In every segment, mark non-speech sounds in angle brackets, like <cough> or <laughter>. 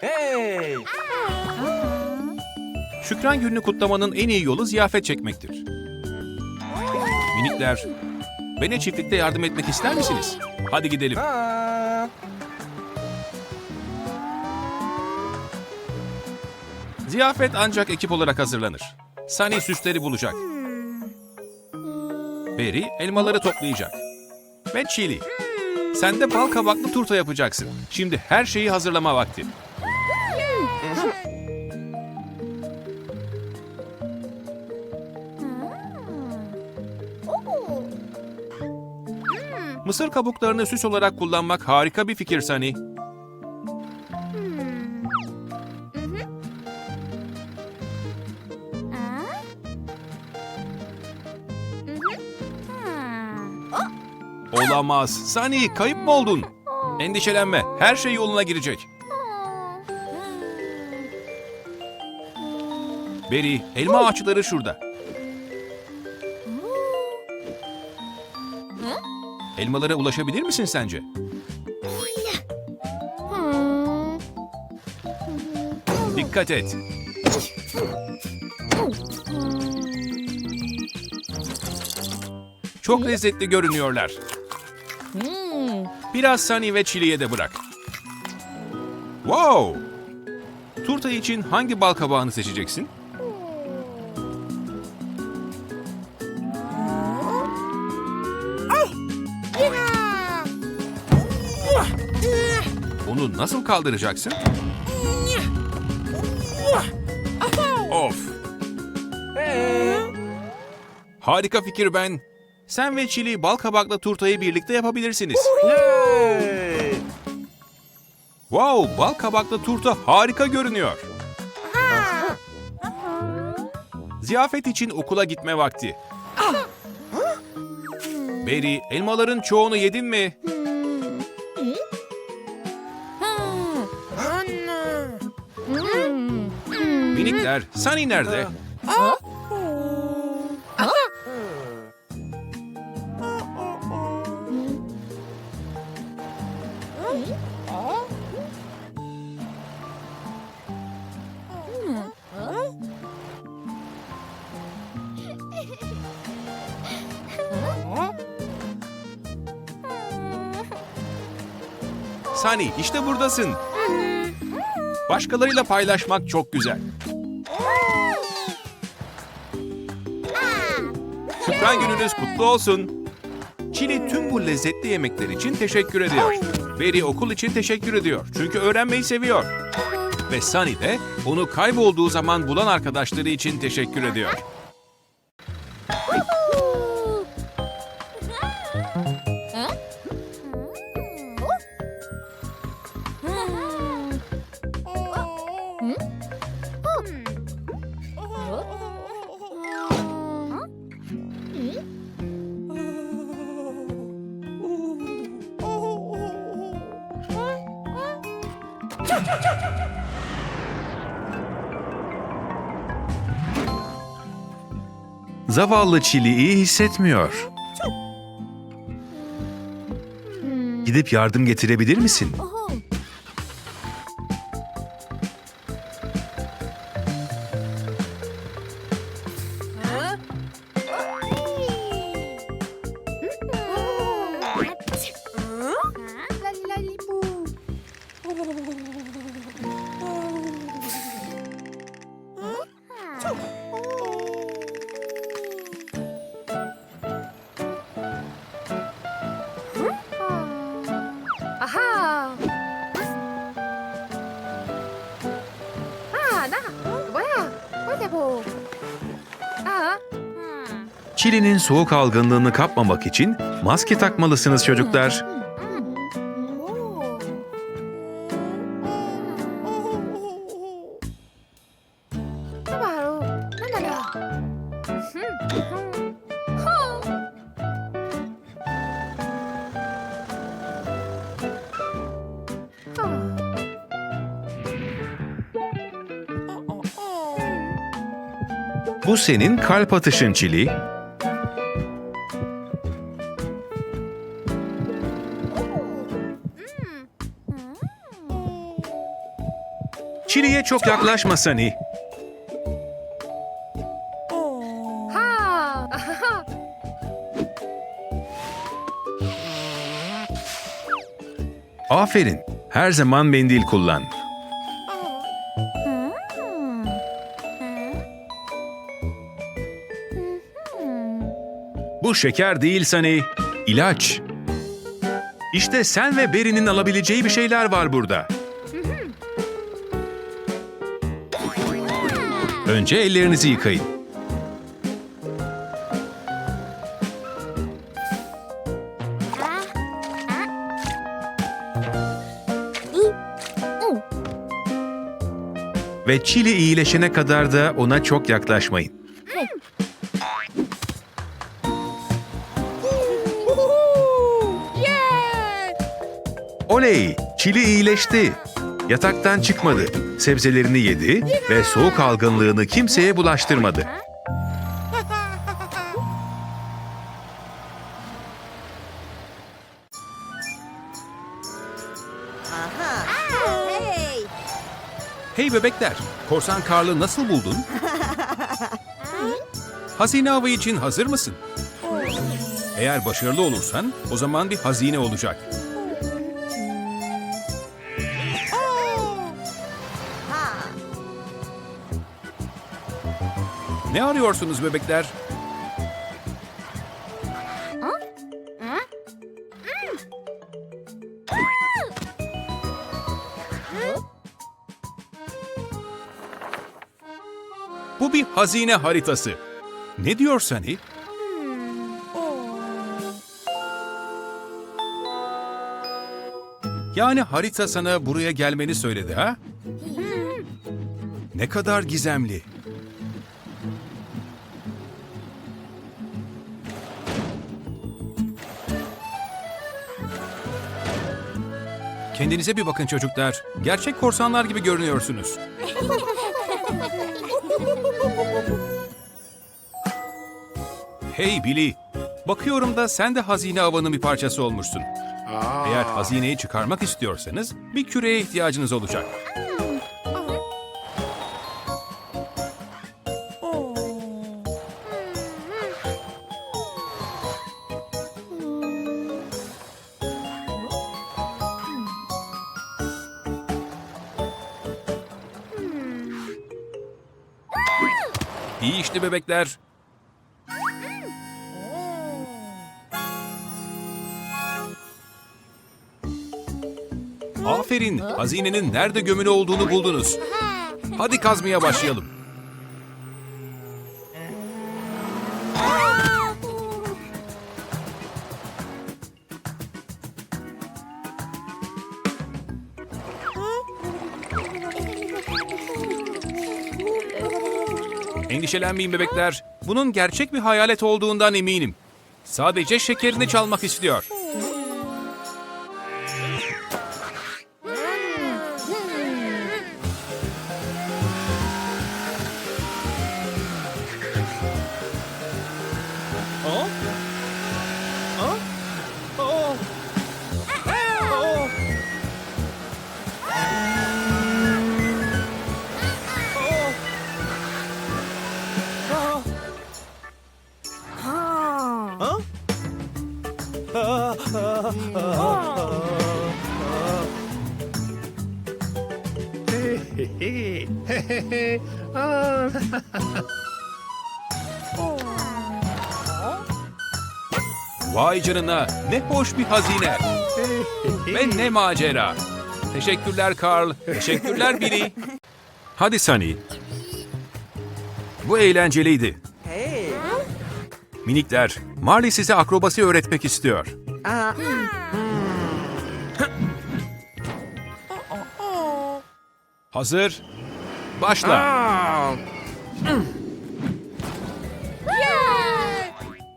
Hey! Şükran gününü kutlamanın en iyi yolu ziyafet çekmektir. Minikler, bana çiftlikte yardım etmek ister misiniz? Hadi gidelim. Ziyafet ancak ekip olarak hazırlanır. Sunny süsleri bulacak. Berry elmaları toplayacak. Ve Chili. Sen de bal kabaklı turta yapacaksın. Şimdi her şeyi hazırlama vakti. Mısır kabuklarını süs olarak kullanmak harika bir fikir Sunny. Olamaz. Sunny kayıp mı oldun? Endişelenme. Her şey yoluna girecek. Berry, elma ağaçları şurada. Elmalara ulaşabilir misin sence? Dikkat et. Çok lezzetli görünüyorlar. Biraz Sunny ve Chili'ye de bırak. Wow! Turta için hangi bal kabağını seçeceksin? Nasıl kaldıracaksın? Of! Harika fikir ben. Sen ve Chili bal kabakla turtayı birlikte yapabilirsiniz. Wow, bal kabaklı turta harika görünüyor. Ziyafet için okula gitme vakti. Berry, elmaların çoğunu yedin mi? Minikler, Sunny nerede? Sunny, işte buradasın. Başkalarıyla paylaşmak çok güzel. Şükran gününüz kutlu olsun. Çili tüm bu lezzetli yemekler için teşekkür ediyor. Berry okul için teşekkür ediyor. Çünkü öğrenmeyi seviyor. Ve Sunny de onu kaybolduğu zaman bulan arkadaşları için teşekkür ediyor. Zavallı Çili iyi hissetmiyor. Gidip yardım getirebilir misin? 아하. 아, 나 뭐야? 어디 보? 아, Çili'nin soğuk algınlığını kapmamak için maske takmalısınız çocuklar. Bu senin kalp atışın Çili. Çili'ye çok yaklaşma. Ha. Aferin. Her zaman mendil kullan. Bu şeker değil Sunny. İlaç. İşte sen ve Beri'nin alabileceği bir şeyler var burada. Önce ellerinizi yıkayın. Ve Çili iyileşene kadar da ona çok yaklaşmayın. Oley! Çili iyileşti. Yataktan çıkmadı. Sebzelerini yedi ve soğuk algınlığını kimseye bulaştırmadı. Hey! Bebekler, korsan Karl'ı nasıl buldun? Hazine avı için hazır mısın? Eğer başarılı olursan o zaman bir hazine olacak. Ne arıyorsunuz bebekler? Bu bir hazine haritası. Ne diyor Sunny? Yani harita sana buraya gelmeni söyledi ha? Ne kadar gizemli. Kendinize bir bakın çocuklar. Gerçek korsanlar gibi görünüyorsunuz. Hey Billy, bakıyorum da sen de hazine avının bir parçası olmuşsun. Eğer hazineyi çıkarmak istiyorsanız bir küreye ihtiyacınız olacak. İyi işte bebekler. Aferin, hazinenin nerede gömülü olduğunu buldunuz. Hadi kazmaya başlayalım. Endişelenmeyin bebekler. Bunun gerçek bir hayalet olduğundan eminim. Sadece şekerini çalmak istiyor. Canına ne hoş bir hazine. <laughs> Ve ne macera. Teşekkürler Carl. Teşekkürler Billy. Hadi Sunny. Bu eğlenceliydi. Hey. Minikler, Marley size akrobasi öğretmek istiyor. Aa. Hazır. Başla. Aa.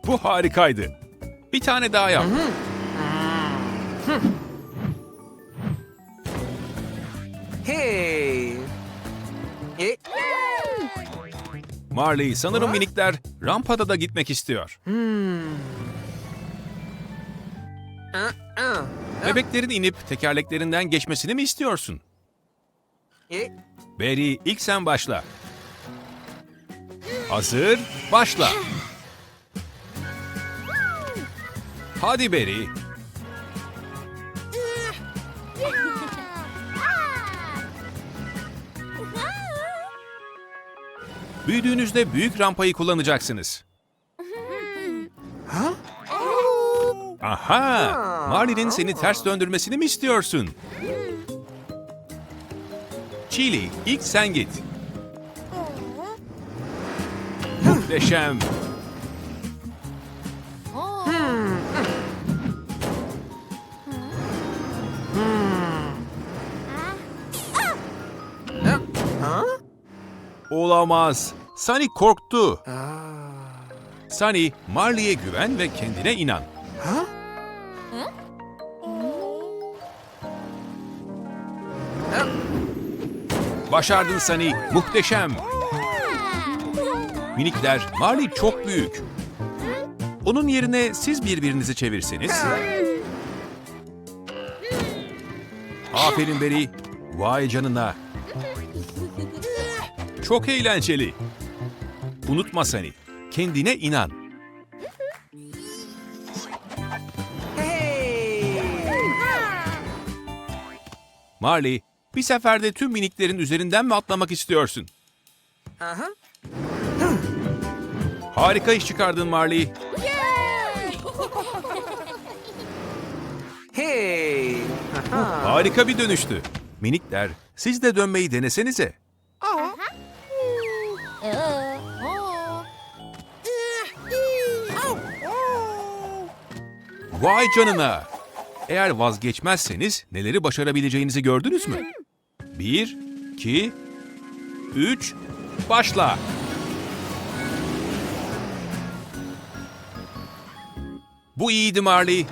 Bu harikaydı. Bir tane daha yap. Hey. E, Marley sanırım minikler rampada da gitmek istiyor. aa, aa. Bebeklerin inip tekerleklerinden geçmesini mi istiyorsun? Barry ilk sen başla. Hazır, başla. Hadi Barry. Büyüdüğünüzde büyük rampayı kullanacaksınız. Aha! Marley'nin seni ters döndürmesini mi istiyorsun? Chili, ilk sen git. Muhteşem. Olamaz. Sunny korktu. Sunny, Marley'e güven ve kendine inan. Ha? Başardın Sunny. Muhteşem. Minikler, Marley çok büyük. Onun yerine siz birbirinizi çevirseniz. Aferin Beri. Vay canına. Çok eğlenceli. Unutma Sunny. Kendine inan. Hey! Marley, bir seferde tüm miniklerin üzerinden mi atlamak istiyorsun? Aha. Harika iş çıkardın Marley. <laughs> Hey! Aha. Harika bir dönüştü. Minikler, siz de dönmeyi denesenize. Vay canına! Eğer vazgeçmezseniz neleri başarabileceğinizi gördünüz mü? Bir, iki, üç, başla! Bu iyiydi Marley.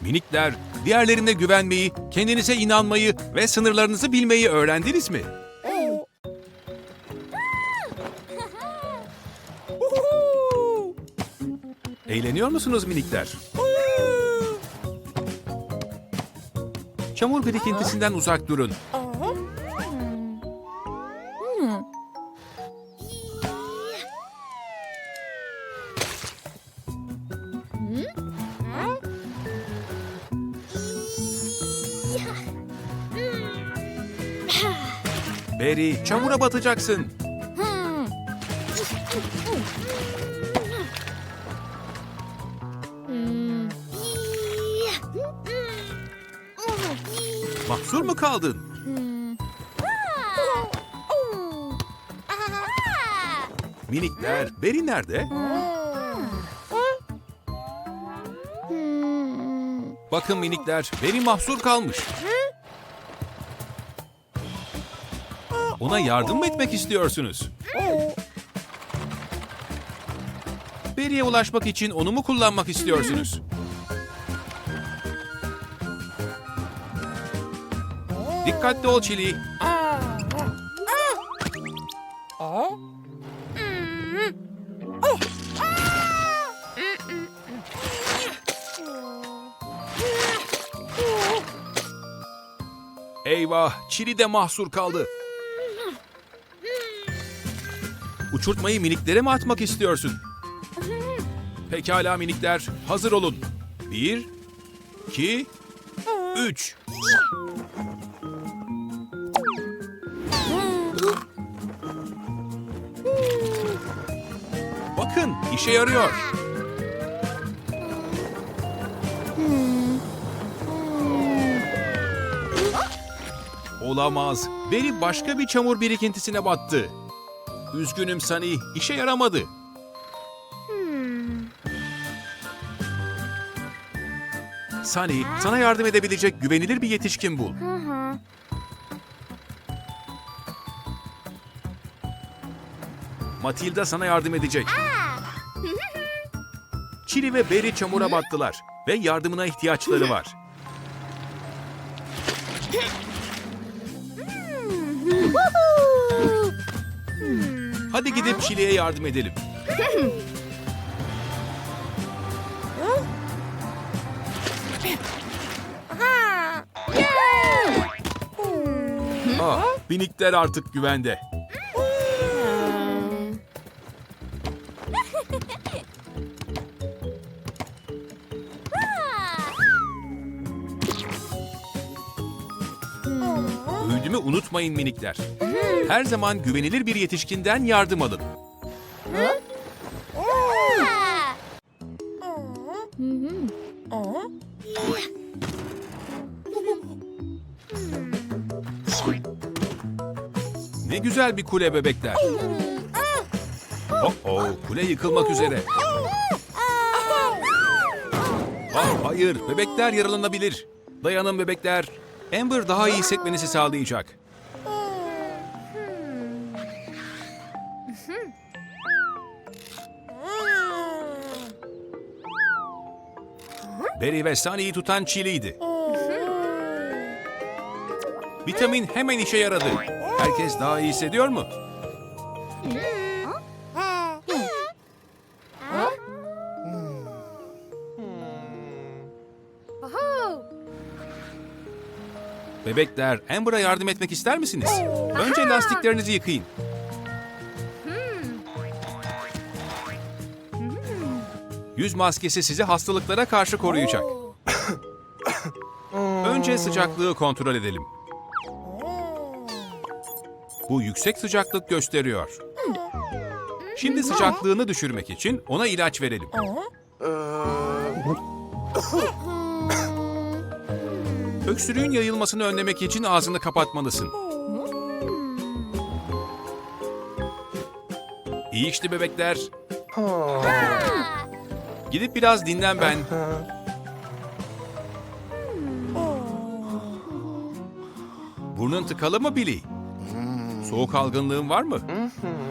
Minikler, diğerlerine güvenmeyi, kendinize inanmayı ve sınırlarınızı bilmeyi öğrendiniz mi? Eğleniyor musunuz minikler? Çamur birikintisinden uzak durun. Barry, çamura batacaksın. Mahsur mu kaldın? Minikler, Barry nerede? Bakın minikler, Barry mahsur kalmış. Ona yardım mı etmek istiyorsunuz? Barry'e ulaşmak için onu mu kullanmak istiyorsunuz? Dikkatli ol Chili. Eyvah, Chili de mahsur kaldı. Uçurtmayı miniklere mi atmak istiyorsun? Pekala minikler, hazır olun. Bir, iki, üç. İşe yarıyor. Olamaz. Beri başka bir çamur birikintisine battı. Üzgünüm Sunny, işe yaramadı. Sunny, sana yardım edebilecek güvenilir bir yetişkin bul. Matilda sana yardım edecek. Chili ve Barry çamura battılar ve yardımına ihtiyaçları var. Hadi gidip Chili'ye yardım edelim. Ah, minikler artık güvende. Unutmayın minikler. Her zaman güvenilir bir yetişkinden yardım alın. Ne güzel bir kule bebekler. Oh oh, kule yıkılmak üzere. Ah hayır, bebekler yaralanabilir. Dayanın bebekler. Amber daha iyi hissetmenizi sağlayacak. Barry ve Sunny'yi tutan Chili'ydi. Vitamin hemen işe yaradı. Herkes daha iyi hissediyor mu? Bebekler, Amber'a yardım etmek ister misiniz? Önce lastiklerinizi yıkayın. Yüz maskesi sizi hastalıklara karşı koruyacak. <coughs> Önce sıcaklığı kontrol edelim. Bu yüksek sıcaklık gösteriyor. Şimdi sıcaklığını düşürmek için ona ilaç verelim. Öksürüğün yayılmasını önlemek için ağzını kapatmalısın. İyi işte bebekler. Gidip biraz dinlen ben. Burnun tıkalı mı Billy? Soğuk algınlığın var mı?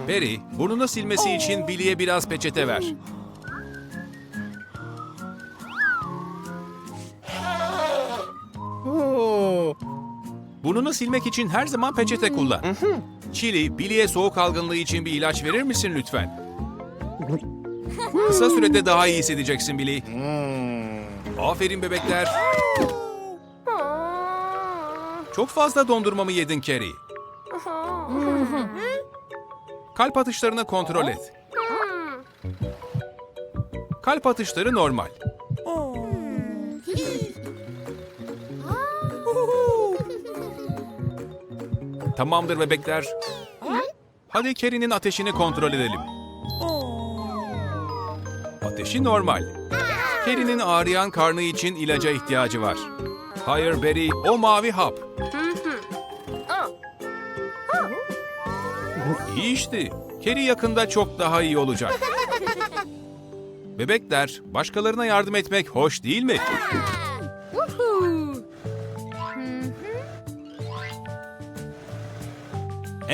Barry, burnunu silmesi için Billy'e biraz peçete ver. Burnunu silmek için her zaman peçete kullan. Chili, Billy'e soğuk algınlığı için bir ilaç verir misin lütfen? Kısa sürede daha iyi hissedeceksin Billy. Aferin bebekler. Çok fazla dondurma mı yedin Carrie? Kalp atışlarını kontrol et. Kalp atışları normal. Tamamdır bebekler. Hadi Carrie'nin ateşini kontrol edelim. Ateşi normal. Carrie'nin ağrıyan karnı için ilaca ihtiyacı var. Hayır Barry, o mavi hap. İyi işte. Carrie yakında çok daha iyi olacak. Bebekler, başkalarına yardım etmek hoş değil mi?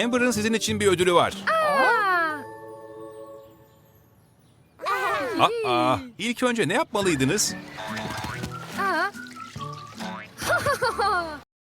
Amber'ın sizin için bir ödülü var. Ah. Aa, ilk önce ne yapmalıydınız?